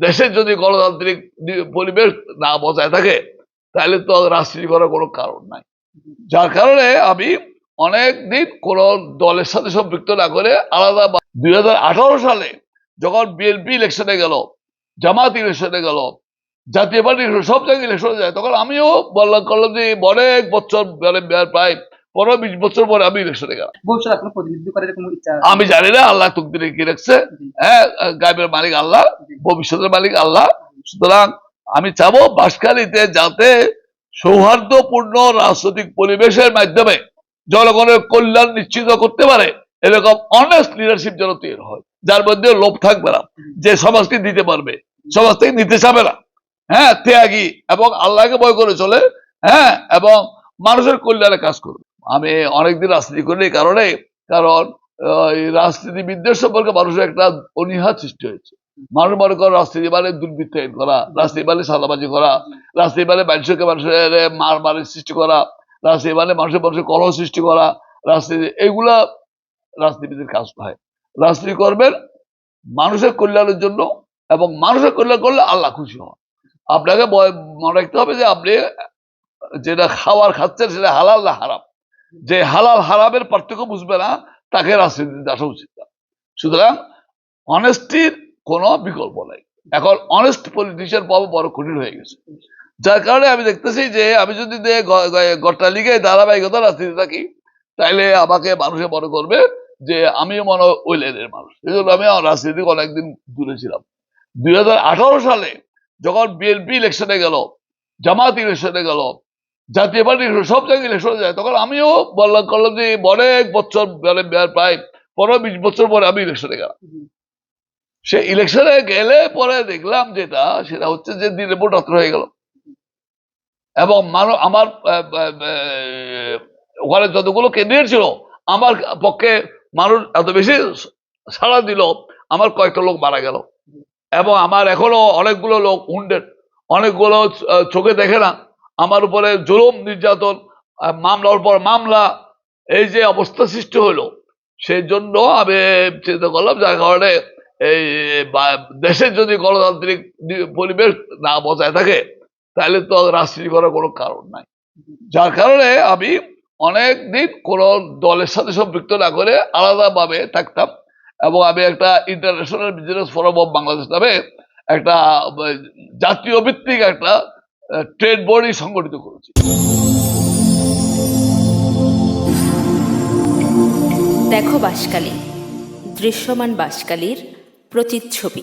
দেশের যদি গণতান্ত্রিক পরিবেশ না বজায় থাকে তাহলে তো রাজনীতি করার কোনো কারণ নাই যার কারণে আমি অনেক দিন কোন দলের সাথে সম্পৃক্ত না করে আলাদা দুই সালে যখন বিএনপি ইলেকশনে গেল জামাত ইলেকশনে গেল জাতীয় পার্টি সব জায়গায় ইলেকশনে যায় তখন আমিও বললাম করলাম যে অনেক বছর মানে প্রায় পনেরো বিশ বছর পরে আমি ইলেকশনে গেলাম? আমি জানি না আল্লাহ তুকদিরে কি রাখছে হ্যাঁ গাইবের মালিক আল্লাহ। ভবিষ্যতের মালিক আল্লাহ। সুতরাং আমি চাবো বাসখালীতে যাতে সৌহার্দ্যপূর্ণ রাজনৈতিক পরিবেশের মাধ্যমে জনগণের কল্যাণ নিশ্চিত করতে পারে, এরকম অনেস্ট লিডারশিপ যেন তৈরি হয়। যার মধ্যে লোভ থাকবে না, যে সমাজকে দিতে পারবে, সমাজ থেকে নিতে চাবে না। হ্যাঁ ত্যাগী এবং আল্লাহকে ভয় করে চলে হ্যাঁ এবং মানুষের কল্যাণে কাজ করবে। আমি অনেকদিন রাজনীতি করি এই কারণে, কারণ রাজনীতিবিদদের সম্পর্কে মানুষের একটা অনীহা সৃষ্টি হয়েছে। মানুষ মনে করে রাজনীতি মানে দুর্বৃত্তায়ন করা রাজনীতি মানে সাদাবাজি করা রাজনীতি মানে মানুষকে মানুষের মার, মারের সৃষ্টি করা রাজনীতি মানে মানুষের মানুষের কলহ সৃষ্টি করা রাজনীতি এগুলা রাজনীতিবিদের কাজ নয়। রাজনীতি করবেন মানুষের কল্যাণের জন্য এবং মানুষের কল্যাণ করলে আল্লাহ খুশি হন। আপনাকে মনে রাখতে হবে যে আপনি যেটা খাবার খাচ্ছেন সেটা হালাল না হারাম। যে হালাল হারামের পার্থক্য বুঝবে না, তাকে রাজনীতিতে আসা উচিত না। সুতরাং অনেস্টির কোনো বিকল্প নাই। এখন অনেস্ট পলিটিশিয়ান পাওয়া বড় কঠিন হয়ে গেছে। যার কারণে আমি দেখতেছি যে, আমি যদি গটা লিগে ধারাবাহিকতা রাজনীতি থাকি, তাইলে আমাকে মানুষে মনে করবে যে, আমিও মনে ওই লাইনের মানুষ। এই জন্য আমি রাজনীতি অনেকদিন দূরে ছিলাম। দুই সালে যখন বিএনপি ইলেকশনে গেল, জামাত ইলেকশনে গেল, জাতীয় পার্টি সব জায়গায় ইলেকশনে যায়, তখন আমিও বললাম, করলাম যে অনেক বছর মানে প্রায় পনেরো, বিশ বছর পরে আমি ইলেকশনে গেলাম। সে ইলেকশনে গেলে পরে দেখলাম যেটা, সেটা হচ্ছে যে দিনে ভোটাত্র হয়ে গেল। এবং মানুষ আমার ওখানে যতগুলো ক্যান্ডিডেট ছিল, আমার পক্ষে মানুষ এত বেশি সাড়া দিল, আমার কয়েকটা লোক মারা গেল। এবং আমার এখনও অনেকগুলো লোক উন্ডেড অনেকগুলো চোখে দেখে না। আমার উপরে জুলুম, নির্যাতন মামলার পর মামলা, এই যে অবস্থা সৃষ্টি হলো, সেই জন্য আমি চিন্তা করলাম, যার কারণে এই দেশের যদি গণতান্ত্রিক পরিবেশ না বজায় থাকে, তাহলে তো রাজনীতি করার কোনো কারণ নাই। যার কারণে আমি অনেক দিন কোন দলের সাথে সম্পৃক্ত না করে আলাদাভাবে থাকতাম এবং আমি একটা international business forum of Bangladesh নামে একটা জাতীয় ভিত্তিক একটা ট্রেড বোর্ডই সংগঠিত করেছি। দেখো বাসকালী দৃশ্যমান বাসকালীর প্রতিচ্ছবি।